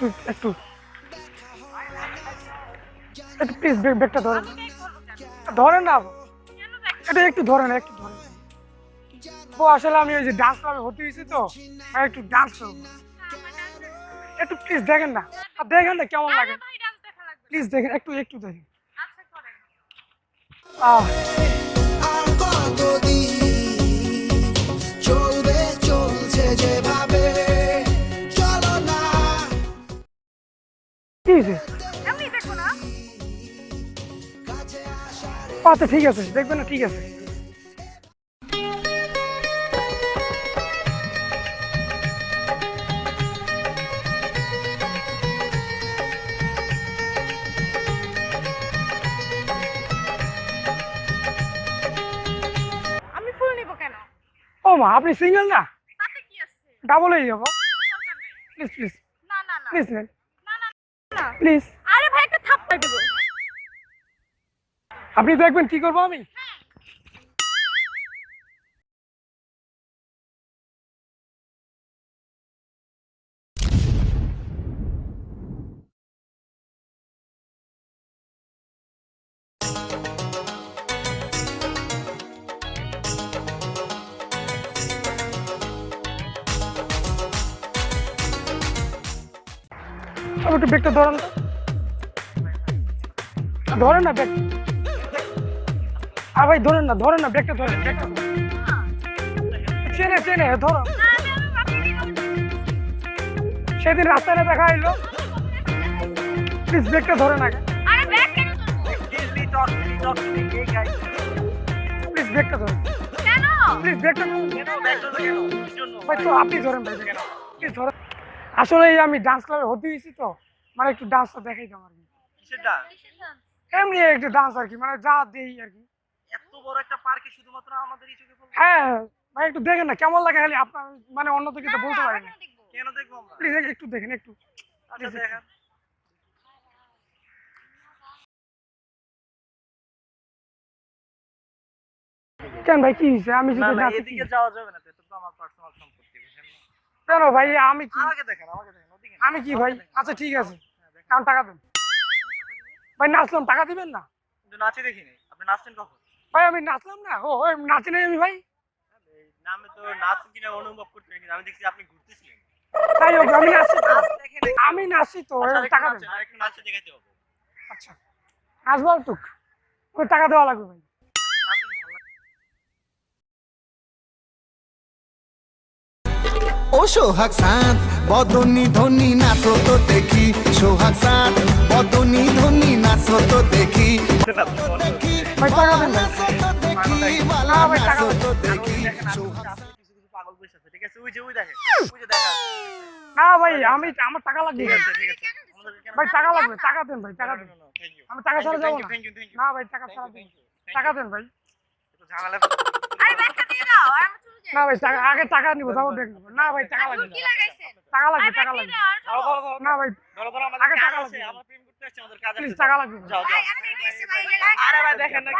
একটু একটু। একটু প্লিজ ব্যাগটা ধরেন। ধরেন না। এটা একটু ধরেন একটু ধরেন। ও আসলে আমি ওই যে ডান্স ক্লাবে ভর্তি হয়েছি তো আমি একটু ডান্স করব। একটু প্লিজ দেখেন না। আর দেখেন না কেমন লাগে। ভাই ডান্স দেখা লাগবে। প্লিজ দেখেন একটু একটু দেখেন। আচ্ছা করেন। আহ। হয়েছে? আচ্ছা ঠিক আছে দেখবেন না ঠিক আছে। ও মা আপনি সিঙ্গেল না? ডাবল হয়ে যাব। প্লিজ প্লিজ না না না। প্লিজ নেন না? প্লিজ আরে ভাই একটা থাপ্পড় দেবো। আপনি দেখবেন কি করব আমি? আমি একটু ব্যাগটা ধরেন। ধরেন না ব্যাগ আর ভাই ধরেন না ধরেন না ব্যাগটা ধরেন ব্যাগটা চেনে চেনে ধরো। সেদিন রাস্তায় দেখা এলো প্লিজ ব্যাগটা ধরেন আগে। আরে ব্যাগ কেন? ধরবো? প্লিজ ব্যাগটা ধরেন কেন? প্লিজ ব্যাগটা ভাই তো আপনি ধরেন ভাই প্লিজ ধরেন। আসলে এই আমি ডান্স ক্লাবে ভর্তি হয়েছি তো মানে একটু ডান্সটা দেখাই দাম আর কি। এমনি একটু ডান্স আর কি মানে যা দেই আর কি। এত বড় একটা পার্কে শুধুমাত্র আমাদের এই চোখে পড়বে? হ্যাঁ ভাই একটু দেখেন না কেমন লাগে খালি আপনার মানে অন্য তো কিছু বলতে পারি না। দেখব। কেন দেখব আমরা? প্লিজ একটু দেখেন একটু। আচ্ছা, দেখান। কেন ভাই কি হয়েছে? আমি যদি না, এদিকে যাওয়া যাবে না তো, তো আমার বুঝছেন না? কেন ভাই? আমি কি আমাকে দেখেন, আমাকে দেখেন, ওদিকে আমি কি ভাই? আচ্ছা ঠিক আছে। কারণ টাকা দেন। ভাই নাচলাম টাকা দিবেন না? কিন্তু নাচি দেখিনি। আপনি নাচছেন কখন? ভাই আমি নাচলাম না। ও নাচি নাই আমি ভাই। নামে তো নাচ কিনা অনুভব করতে আমি দেখছি আপনি ঘুরতেছিলেন। তাই হোক আমি নাচছি তো। আমি নাচছি তো আচ্ছা, টাকা দেন। আরেকটু নাচে দেখাতে হবে। আচ্ছা। নাচবো একটু টাকা দেওয়া লাগবে ভাই। সোহাগ সাঁত বদনি ধনি নাচো তো দেখি সোহাগ সাঁত বদনি ধনি নাচো তো দেখি। দেখি ভাই টাকা দেন না ভাই, টাকা নাচো দাও। তো দেখি দেখেন, আপনি সোহাগ কাছে কিছু কিছু পাগল বসে আছে, ঠিক আছে? ওই যে, ওই দেখেন, ওই যে দেখা। যাচ্ছে। না ভাই আমি আমার টাকা লাগবে। ভাই টাকা লাগবে টাকা দেন ভাই টাকা দেন. আমি টাকা ছাড়া যাব না। ভাই টাকা ছাড়া দেন। টাকা দেন ভাই। ঝামেলা আরে ব্যাগটা দিয়ে দাও আর আমরা চলে যাই না ভাই টাকা আগে টাকা নিবো তারপর দেখব না ভাই টাকা লাগবে কি লাগাইছেন টাকা লাগবে টাকা লাগবে। না ভাই ধরো, ধরো, আমাদের আগে টাকা লাগবে। আমরা প্রেম করতে আসছি, আমাদের কাজ প্লিজ আছে। টাকা লাগবে যাও, যাও। আরে ভাই, দেখেন না